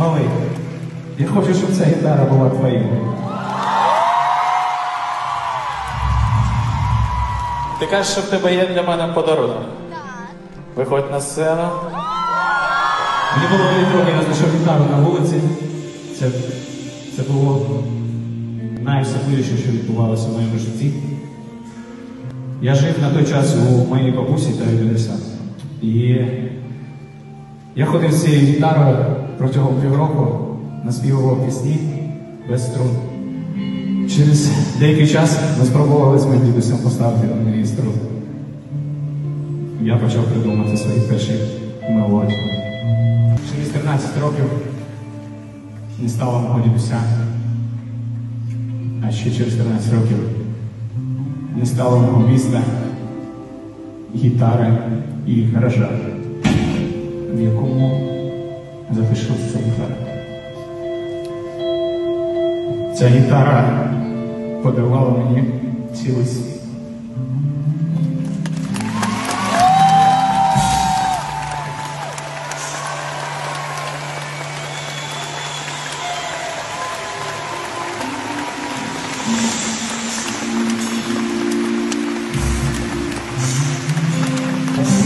Малий, я хочу, щоб ця гітара була твоєю. Ти кажеш, що в тебе є для мене подарунок. Виходь на сцену. Мені було 9 років, я знайшов гітару на вулиці. Це, це було найособливіше, що відбувалося в моєму житті. Я жив на той час у моїй бабусі та дідуся. І я ходив з цією гітарою протягом півроку, наспівував пісні без струн. Через деякий час ми спробували з моїм дідусем поставити на мені струн. Я почав придумати свої перші мелодії. Через 13 років не стало мого дідуся. А ще через 13 років не стало мого міста, гітари і гаража, в якому залишилася ця гітара. Ця гітара подарувала мені цілий світ.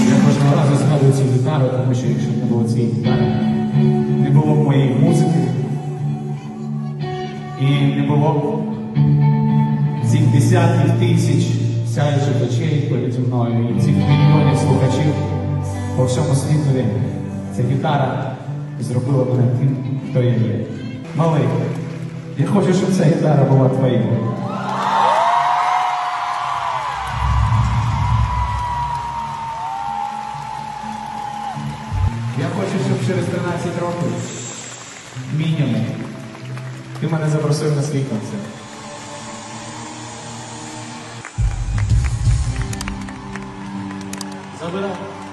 Я кожного разу згадую цю гітару, тому що якщо не було цієї гітари, І не було цих десятків тисяч сяючих очей переді мною і цих мільйонів слухачів по всьому світові. Ця гітара зробила мене тим, хто я є. Малий, я хочу, щоб ця гітара була твоєю. Я хочу, щоб через 13 років мінімум ти мене запросив на свій концерт. Забирай.